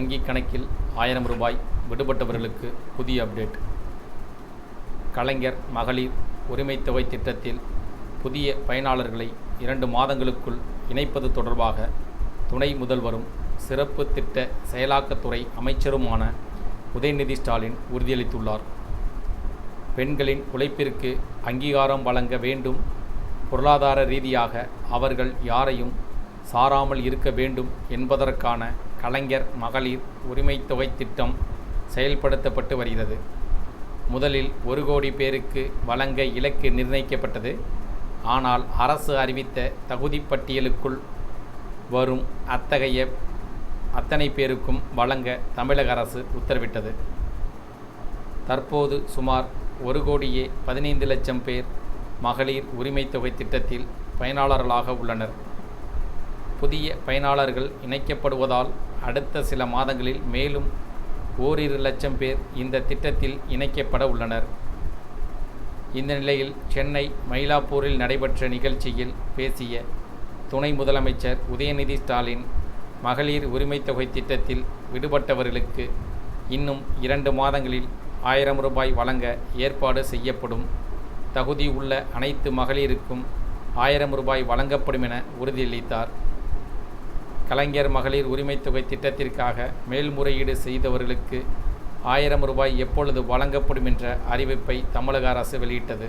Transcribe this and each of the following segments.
வங்கிக் கணக்கில் ஆயிரம் ரூபாய் விடுபட்டவர்களுக்கு புதிய அப்டேட் கலைஞர் மகளிர் உரிமைத் தொகை திட்டத்தில் புதிய பயனாளர்களை இரண்டு மாதங்களுக்குள் இணைப்பது தொடர்பாக துணை முதல்வரும் சிறப்பு திட்ட செயலாக்கத்துறை அமைச்சருமான உதயநிதி ஸ்டாலின் உறுதியளித்துள்ளார். பெண்களின் உழைப்பிற்கு அங்கீகாரம் வழங்க வேண்டும். பொருளாதார ரீதியாக அவர்கள் யாரையும் சாராமல் இருக்க வேண்டும் என்பதற்கான கலைஞர் மகளிர் உரிமை தொகை திட்டம் செயல்படுத்தப்பட்டு வருகிறது. முதலில் ஒரு கோடி பேருக்கு வழங்க இலக்கு நிர்ணயிக்கப்பட்டது. ஆனால் அரசு அறிவித்த தகுதி பட்டியலுக்குள் வரும் அத்தகைய அத்தனை பேருக்கும் வழங்க தமிழக அரசு உத்தரவிட்டது. தற்போது சுமார் ஒரு கோடியே பதினைந்து லட்சம் பேர் மகளிர் உரிமைத்தொகை திட்டத்தில் பயனாளர்களாக உள்ளனர். புதிய பயனாளர்கள் இணைக்கப்படுவதால் அடுத்த சில மாதங்களில் மேலும் ஓரிரு லட்சம் பேர் இந்த திட்டத்தில் இணைக்கப்பட உள்ளனர். இந்த நிலையில் சென்னை மயிலாப்பூரில் நடைபெற்ற நிகழ்ச்சியில் பேசிய துணை முதலமைச்சர் உதயநிதி ஸ்டாலின் மகளிர் உரிமைத் தொகை திட்டத்தில் விடுபட்டவர்களுக்கு இன்னும் இரண்டு மாதங்களில் ஆயிரம் ரூபாய் வழங்க ஏற்பாடு செய்யப்படும். தகுதி உள்ள அனைத்து மகளிருக்கும் ஆயிரம் ரூபாய் வழங்கப்படும் என உறுதியளித்தார். கலைஞர் மகளிர் உரிமைத் தொகை திட்டத்திற்காக மேல்முறையீடு செய்தவர்களுக்கு ஆயிரம் ரூபாய் எப்பொழுது வழங்கப்படும் என்ற அறிவிப்பை தமிழக அரசு வெளியிட்டது.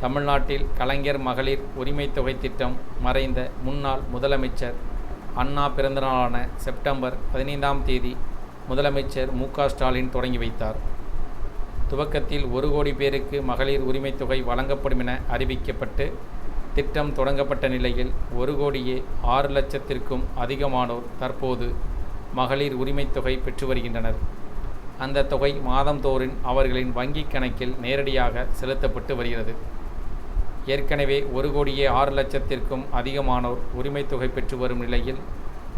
தமிழ்நாட்டில் கலைஞர் மகளிர் உரிமைத் தொகை திட்டம் மறைந்த முன்னாள் முதலமைச்சர் அண்ணா பிறந்தநாளான செப்டம்பர் பதினைந்தாம் தேதி முதலமைச்சர் மு ஸ்டாலின் தொடங்கி வைத்தார். துவக்கத்தில் ஒரு கோடி பேருக்கு மகளிர் உரிமைத் தொகை வழங்கப்படும் என அறிவிக்கப்பட்டு திட்டம் தொடங்கப்பட்ட நிலையில் ஒரு கோடியே ஆறு லட்சத்திற்கும் அதிகமானோர் தற்போது மகளிர் உரிமைத் தொகை பெற்று வருகின்றனர். அந்த தொகை மாதந்தோறும் அவர்களின் வங்கிக் கணக்கில் நேரடியாக செலுத்தப்பட்டு வருகிறது. ஏற்கனவே ஒரு கோடியே ஆறு லட்சத்திற்கும் அதிகமானோர் உரிமைத் தொகை பெற்று வரும் நிலையில்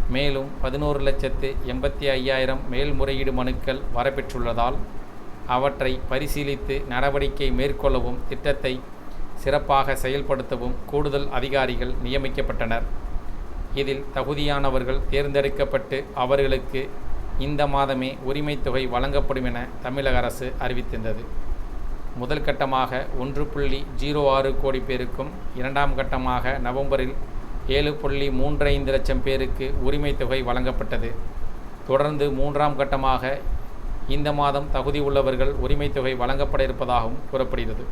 மேலும் பதினோரு லட்சத்து எண்பத்தி ஐயாயிரம் மேல்முறையீடு மனுக்கள் வரப்பெற்றுள்ளதால் அவற்றை பரிசீலித்து நடவடிக்கை மேற்கொள்ளவும் திட்டத்தை சிறப்பாக செயல்படுத்தவும் கூடுதல் அதிகாரிகள் நியமிக்கப்பட்டனர். இதில் தகுதியானவர்கள் தேர்ந்தெடுக்கப்பட்டு அவர்களுக்கு இந்த மாதமே உரிமைத் தொகை வழங்கப்படும் என தமிழக அரசு அறிவித்திருந்தது. முதல் கட்டமாக ஒன்று புள்ளி ஜீரோ ஆறு கோடி பேருக்கும் இரண்டாம் கட்டமாக நவம்பரில் ஏழு புள்ளி மூன்று ஐந்து லட்சம் பேருக்கு உரிமைத் தொகை வழங்கப்பட்டது. தொடர்ந்து மூன்றாம் கட்டமாக இந்த மாதம் தகுதி உள்ளவர்கள் உரிமைத் தொகை வழங்கப்பட இருப்பதாகவும் கூறப்படுகிறது.